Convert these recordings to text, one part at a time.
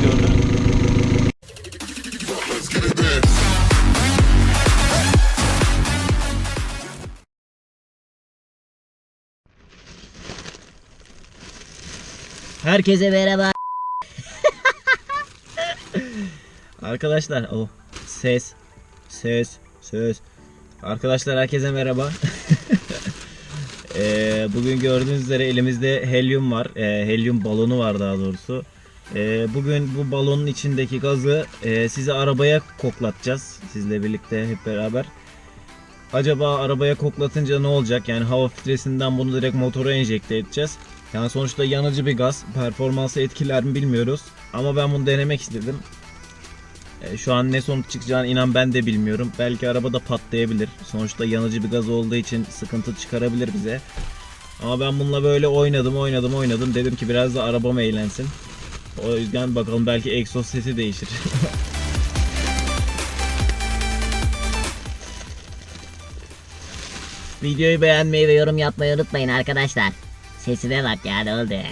mü? Herkese merhaba. Arkadaşlar o ses ses ses Arkadaşlar herkese merhaba. Eee, bugün gördüğünüz üzere elimizde helyum var. Eee, helyum balonu var daha doğrusu. Eee, bugün bu balonun içindeki gazı eee, size arabaya koklatacağız. Sizle birlikte hep beraber. Acaba arabaya koklatınca ne olacak? Yani hava filtresinden bunu direkt motora enjekte edeceğiz. Yani sonuçta yanıcı bir gaz. Performansı etkiler mi bilmiyoruz. Ama ben bunu denemek istedim. E, Şu an ne sonuç çıkacağını inan ben de bilmiyorum. Belki arabada patlayabilir. Sonuçta yanıcı bir gaz olduğu için sıkıntı çıkarabilir bize. Ama ben bununla böyle oynadım oynadım oynadım. Dedim ki biraz da arabam eğlensin. O yüzden bakalım belki egzoz sesi değişir. Videoyu beğenmeyi ve yorum yapmayı unutmayın arkadaşlar. Sesine bak ya ne oldu?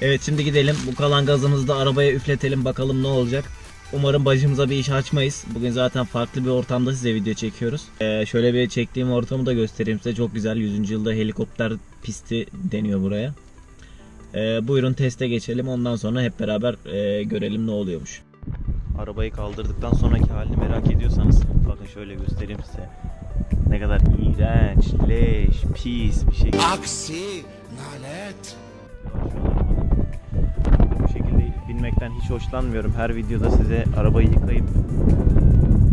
Evet şimdi gidelim. Bu kalan gazımızı da arabaya üfletelim bakalım ne olacak. Umarım başımıza bir iş açmayız. Bugün zaten farklı bir ortamda size video çekiyoruz. Ee, şöyle bir çektiğim ortamı da göstereyim size. Çok güzel. 100. yılda helikopter pisti deniyor buraya. Ee, buyurun teste geçelim. Ondan sonra hep beraber e, görelim ne oluyormuş. Arabayı kaldırdıktan sonraki halini merak ediyorsanız bakın şöyle göstereyim size. Ne kadar iğrenç, leş, pis bir şey. Aksi, nalet. Şekilde binmekten hiç hoşlanmıyorum. Her videoda size arabayı yıkayıp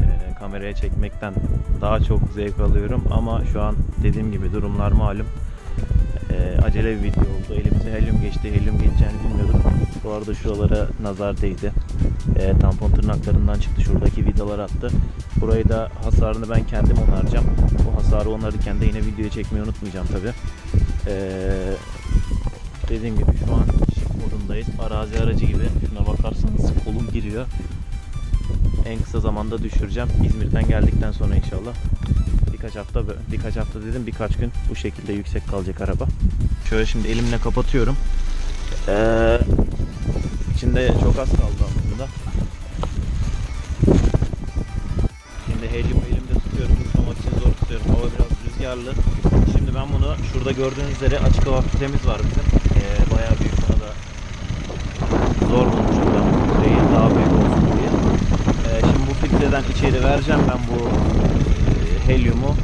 e, kameraya çekmekten daha çok zevk alıyorum. Ama şu an dediğim gibi durumlar malum. E, acele bir video oldu. Elimize helyum geçti. Helyum geçeceğini bilmiyordum. Bu arada şuralara nazar değdi. E, tampon tırnaklarından çıktı. Şuradaki vidalar attı. Burayı da hasarını ben kendim onaracağım. Bu hasarı onarırken de yine videoyu çekmeyi unutmayacağım tabi. dediğim gibi şu an Arazi aracı gibi. Şuna bakarsanız kolum giriyor. En kısa zamanda düşüreceğim. İzmir'den geldikten sonra inşallah. Birkaç hafta birkaç hafta dedim birkaç gün bu şekilde yüksek kalacak araba. Şöyle şimdi elimle kapatıyorum. Ee, içinde çok az kaldı aslında. Şimdi helyumu elimde tutuyorum. Tutmamak için zor tutuyorum. Hava biraz rüzgarlı. Şimdi ben bunu şurada gördüğünüz üzere açık hava filtremiz var bizim. Ee, bayağı büyük buna da zor bulmuşum ben bu filtreyi daha büyük olsun diye. Ee, şimdi bu filtreden içeri vereceğim ben bu e, helyumu.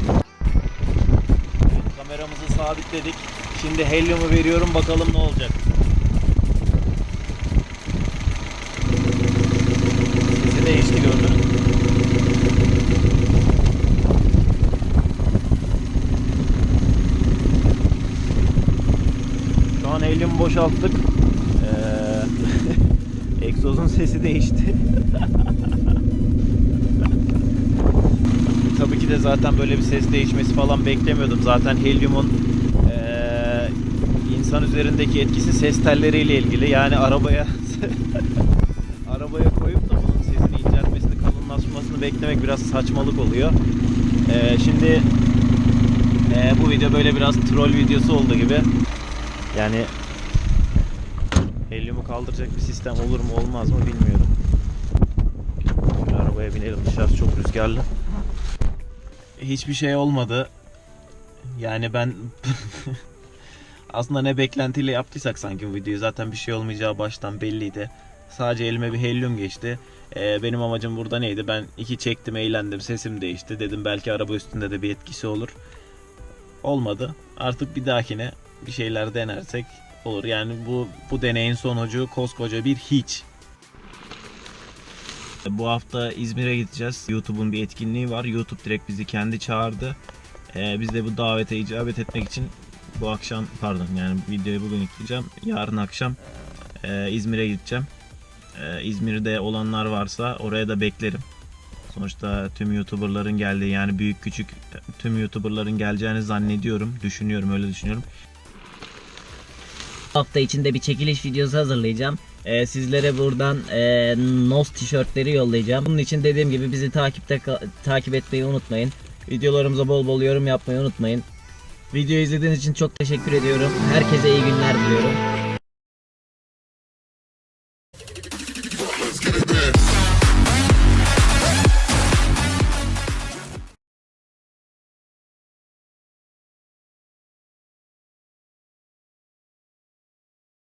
Kameramızı sabitledik. Şimdi helyumu veriyorum bakalım ne olacak. Sesi değişti gördünüz? Şu an helyumu boşalttık. Ee, egzozun sesi değişti. Tabii ki de zaten böyle bir ses değişmesi falan beklemiyordum. Zaten helyumun eee, insan üzerindeki etkisi ses telleriyle ilgili. Yani arabaya arabaya koyup da bunun sesini inceltmesini, kalınlaşmasını beklemek biraz saçmalık oluyor. Eee, şimdi eee, bu video böyle biraz troll videosu oldu gibi. Yani helyumu kaldıracak bir sistem olur mu olmaz mı bilmiyorum. Arabaya binelim dışarısı çok rüzgarlı. Hiçbir şey olmadı. Yani ben aslında ne beklentiyle yaptıysak sanki bu videoyu zaten bir şey olmayacağı baştan belliydi. Sadece elime bir helyum geçti. Ee, benim amacım burada neydi? Ben iki çektim, eğlendim, sesim değişti. Dedim belki araba üstünde de bir etkisi olur. Olmadı. Artık bir dahakine bir şeyler denersek olur. Yani bu bu deneyin sonucu koskoca bir hiç. Bu hafta İzmir'e gideceğiz. YouTube'un bir etkinliği var. YouTube direkt bizi kendi çağırdı. Ee, biz de bu davete icabet etmek için bu akşam pardon yani videoyu bugün yükleyeceğim. Yarın akşam e, İzmir'e gideceğim. E, İzmir'de olanlar varsa oraya da beklerim. Sonuçta tüm YouTuber'ların geldiği yani büyük küçük tüm YouTuber'ların geleceğini zannediyorum. Düşünüyorum öyle düşünüyorum. Hafta içinde bir çekiliş videosu hazırlayacağım. Ee, sizlere buradan e, NOS tişörtleri yollayacağım. Bunun için dediğim gibi bizi takipte takip etmeyi unutmayın. Videolarımıza bol bol yorum yapmayı unutmayın. Video izlediğiniz için çok teşekkür ediyorum. Herkese iyi günler diliyorum.